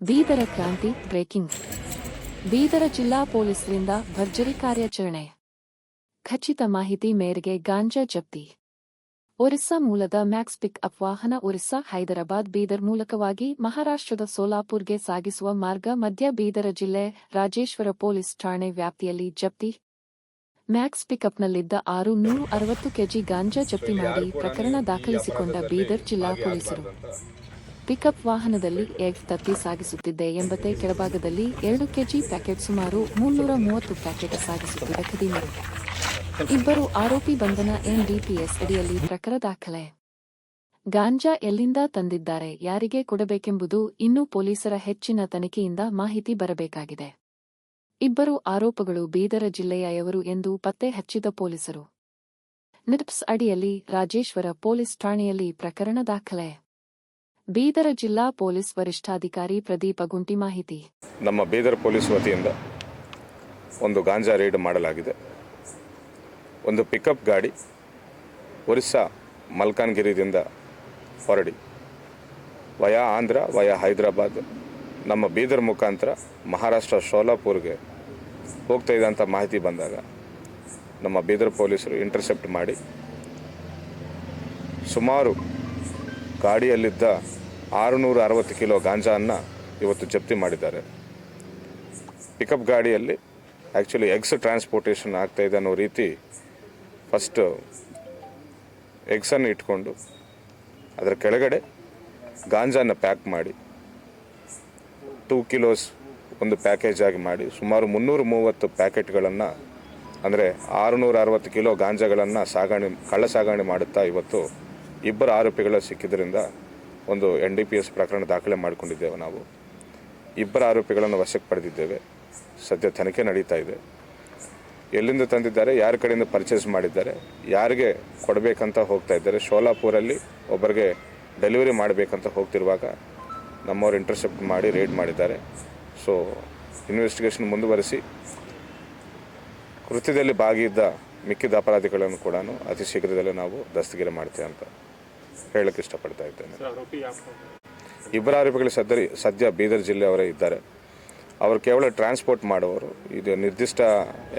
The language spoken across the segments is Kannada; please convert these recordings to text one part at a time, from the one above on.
ಬೀದರ ಕ್ರಾಂತಿ ಬ್ರೇಕಿಂಗ್. ಬೀದರ ಜಿಲ್ಲಾ ಪೊಲೀಸರಿಂದ ಭರ್ಜರಿ ಕಾರ್ಯಾಚರಣೆ. ಖಚಿತ ಮಾಹಿತಿ ಮೇರೆಗೆ ಗಾಂಜಾ ಜಪ್ತಿ. ಒರಿಸ್ಸಾ ಮೂಲದ ಮ್ಯಾಕ್ಸ್ ಪಿಕ್ ಅಪ್ ವಾಹನ ಒರಿಸ್ಸಾ ಹೈದರಾಬಾದ್ ಬೀದರ್ ಮೂಲಕವಾಗಿ ಮಹಾರಾಷ್ಟ್ರದ ಸೋಲಾಪುರ್ಗೆ ಸಾಗಿಸುವ ಮಾರ್ಗ ಮಧ್ಯ ಬೀದರ ಜಿಲ್ಲೆ ರಾಜೇಶ್ವರ ಪೊಲೀಸ್ ಠಾಣೆ ವ್ಯಾಪ್ತಿಯಲ್ಲಿ ಜಪ್ತಿ. ಮ್ಯಾಕ್ಸ್ ಪಿಕಪ್ನಲ್ಲಿದ್ದ ಆರು ನೂರು ಅರವತ್ತು ಕೆಜಿ ಗಾಂಜಾ ಜಪ್ತಿ ಮಾಡಿ ಪ್ರಕರಣ ದಾಖಲಿಸಿಕೊಂಡ ಬೀದರ್ ಜಿಲ್ಲಾ ಪೊಲೀಸರು. ಪಿಕಪ್ ವಾಹನದಲ್ಲಿ ಎಗ್ ತತ್ತಿ ಸಾಗಿಸುತ್ತಿದ್ದೆ ಎಂಬತೆ ಕೆಳಭಾಗದಲ್ಲಿ ಎರಡು ಕೆಜಿ ಪ್ಯಾಕೆಟ್ ಸುಮಾರು ಮುನ್ನೂರ ಮೂವತ್ತು ಪ್ಯಾಕೆಟ್ ಸಾಗಿಸುತ್ತಿದ್ದ ಖದೀಮರು. ಇಬ್ಬರು ಆರೋಪಿ ಬಂಧನ ಎನ್ಡಿಪಿಎಸ್ ಅಡಿಯಲ್ಲಿ ಪ್ರಕರಣ ದಾಖಲೆ. ಗಾಂಜಾ ಎಲ್ಲಿಂದ ತಂದಿದ್ದಾರೆ, ಯಾರಿಗೆ ಕೊಡಬೇಕೆಂಬುದು ಇನ್ನೂ ಪೊಲೀಸರ ಹೆಚ್ಚಿನ ತನಿಖೆಯಿಂದ ಮಾಹಿತಿ ಬರಬೇಕಾಗಿದೆ. ಇಬ್ಬರು ಆರೋಪಗಳು ಬೀದರ ಜಿಲ್ಲೆಯವರು ಎಂದು ಪತ್ತೆ ಹಚ್ಚಿದ ಪೊಲೀಸರು. ನಿರ್ಪ್ಸ್ ಅಡಿಯಲ್ಲಿ ರಾಜೇಶ್ವರ ಪೊಲೀಸ್ ಠಾಣೆಯಲ್ಲಿ ಪ್ರಕರಣ ದಾಖಲೆ. ಬೀದರ ಜಿಲ್ಲಾ ಪೊಲೀಸ್ ವರಿಷ್ಠಾಧಿಕಾರಿ ಪ್ರದೀಪ ಗುಂಟಿ ಮಾಹಿತಿ. ನಮ್ಮ ಬೀದರ್ ಪೊಲೀಸ್ ವತಿಯಿಂದ ಒಂದು ಗಾಂಜಾ ರೈಡ್ ಮಾಡಲಾಗಿದೆ. ಒಂದು ಪಿಕಪ್ ಗಾಡಿ ಒರಿಸ್ಸಾ ಮಲ್ಕಾನ್ಗಿರಿದಿಂದ ಹೊರಡಿ. ವಯಾ ಆಂಧ್ರ, ವಯಾ ಹೈದರಾಬಾದ್, ನಮ್ಮ ಬೀದರ್ ಮುಖಾಂತರ ಮಹಾರಾಷ್ಟ್ರ ಶೋಲಾಪುರ್ಗೆ ಹೋಗ್ತಾ ಇದ್ದಂಥ ಮಾಹಿತಿ ಬಂದಾಗ ನಮ್ಮ ಬೀದರ್ ಪೊಲೀಸರು ಇಂಟರ್ಸೆಪ್ಟ್ ಮಾಡಿ ಸುಮಾರು ಗಾಡಿಯಲ್ಲಿದ್ದ ಆರುನೂರ ಅರವತ್ತು ಕಿಲೋ ಗಾಂಜಾವನ್ನು ಇವತ್ತು ಜಪ್ತಿ ಮಾಡಿದ್ದಾರೆ. ಪಿಕಪ್ ಗಾಡಿಯಲ್ಲಿ ಆ್ಯಕ್ಚುಲಿ ಎಗ್ಸ್ ಟ್ರಾನ್ಸ್ಪೋರ್ಟೇಷನ್ ಆಗ್ತಾ ಇದೆ ಅನ್ನೋ ರೀತಿ ಫಸ್ಟ್ ಎಗ್ಸನ್ನು ಇಟ್ಕೊಂಡು ಅದರ ಕೆಳಗಡೆ ಗಾಂಜಾನ ಪ್ಯಾಕ್ ಮಾಡಿ ಟೂ ಕಿಲೋಸ್ ಒಂದು ಪ್ಯಾಕೇಜ್ ಆಗಿ ಮಾಡಿ, ಸುಮಾರು ಮುನ್ನೂರ ಮೂವತ್ತು ಪ್ಯಾಕೆಟ್ಗಳನ್ನು, ಅಂದರೆ ಆರುನೂರ ಅರವತ್ತು ಕಿಲೋ ಗಾಂಜಾಗಳನ್ನು ಸಾಗಣೆ ಕಳ್ಳ ಸಾಗಣೆ ಮಾಡುತ್ತಾ ಇವತ್ತು ಇಬ್ಬರು ಆರೋಪಿಗಳು ಸಿಕ್ಕಿದ್ರಿಂದ ಒಂದು ಎನ್ ಡಿ ಪಿ ಎಸ್ ಪ್ರಕರಣ ದಾಖಲೆ ಮಾಡಿಕೊಂಡಿದ್ದೇವೆ ನಾವು. ಇಬ್ಬರ ಆರೋಪಿಗಳನ್ನು ವಶಕ್ಕೆ ಪಡೆದಿದ್ದೇವೆ. ಸದ್ಯ ತನಿಖೆ ನಡೀತಾ ಇದೆ. ಎಲ್ಲಿಂದ ತಂದಿದ್ದಾರೆ, ಯಾರ ಕಡೆಯಿಂದ ಪರ್ಚೇಸ್ ಮಾಡಿದ್ದಾರೆ, ಯಾರಿಗೆ ಕೊಡಬೇಕಂತ ಹೋಗ್ತಾ ಇದ್ದಾರೆ. ಶೋಲಾಪುರಲ್ಲಿ ಒಬ್ಬರಿಗೆ ಡೆಲಿವರಿ ಮಾಡಬೇಕಂತ ಹೋಗ್ತಿರುವಾಗ ನಮ್ಮವ್ರು ಇಂಟರ್ಸೆಪ್ಟ್ ಮಾಡಿ ರೇಡ್ ಮಾಡಿದ್ದಾರೆ. ಸೊ ಇನ್ವೆಸ್ಟಿಗೇಷನ್ ಮುಂದುವರಿಸಿ, ಕೃತ್ಯದಲ್ಲಿ ಭಾಗಿಯಿದ್ದ ಮಿಕ್ಕಿದ ಅಪರಾಧಿಗಳನ್ನು ಕೂಡ ಅತಿ ಶೀಘ್ರದಲ್ಲೇ ನಾವು ದಸ್ತಗಿರಿ ಮಾಡ್ತೇವೆ ಅಂತ ಹೇಳಕ್ಕೆ ಇಷ್ಟಪಡ್ತಾ ಇದ್ದೇನೆ. ಇಬ್ಬರ ಆರೋಪಿಗಳು ಸದ್ಯ ಸದ್ಯ ಬೀದರ್ ಜಿಲ್ಲೆಯವರೇ ಇದ್ದಾರೆ. ಅವರು ಕೇವಲ ಟ್ರಾನ್ಸ್ಪೋರ್ಟ್ ಮಾಡುವವರು. ಇದು ನಿರ್ದಿಷ್ಟ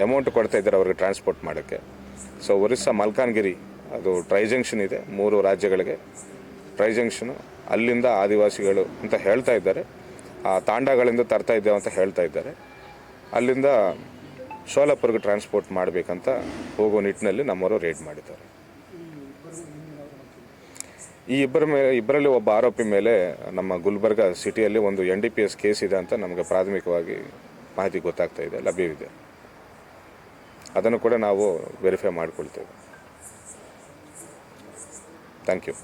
ಅಮೌಂಟ್ ಕೊಡ್ತಾ ಇದ್ದಾರೆ ಅವರಿಗೆ ಟ್ರಾನ್ಸ್ಪೋರ್ಟ್ ಮಾಡೋಕ್ಕೆ. ಸೊ ಒರಿಸ್ಸಾ ಮಲ್ಕಾನ್ಗಿರಿ ಅದು ಟ್ರೈ ಜಂಕ್ಷನ್ ಇದೆ ಮೂರು ರಾಜ್ಯಗಳಿಗೆ. ಟ್ರೈ ಜಂಕ್ಷನು ಅಲ್ಲಿಂದ ಆದಿವಾಸಿಗಳು ಅಂತ ಹೇಳ್ತಾ ಇದ್ದಾರೆ. ಆ ತಾಂಡಗಳಿಂದ ತರ್ತಾ ಇದ್ದೇವೆ ಅಂತ ಹೇಳ್ತಾ ಇದ್ದಾರೆ. ಅಲ್ಲಿಂದ ಸೋಲಾಪುರ್ಗೆ ಟ್ರಾನ್ಸ್ಪೋರ್ಟ್ ಮಾಡಬೇಕಂತ ಹೋಗೋ ನಿಟ್ಟಿನಲ್ಲಿ ನಮ್ಮವರು ರೇಡ್ ಮಾಡಿದ್ದಾರೆ. ಈ ಇಬ್ಬರ ಮೇಲೆ, ಇಬ್ಬರಲ್ಲಿ ಒಬ್ಬ ಆರೋಪಿ ಮೇಲೆ ನಮ್ಮ ಗುಲ್ಬರ್ಗ ಸಿಟಿಯಲ್ಲಿ ಒಂದು N D P S case ಇದೆ ಅಂತ ನಮಗೆ ಪ್ರಾಥಮಿಕವಾಗಿ ಮಾಹಿತಿ ಗೊತ್ತಾಗ್ತಾ ಇದೆ, ಲಭ್ಯವಿದೆ. ಅದನ್ನು ಕೂಡ ನಾವು ವೆರಿಫೈ ಮಾಡಿಕೊಳ್ತೇವೆ. Thank you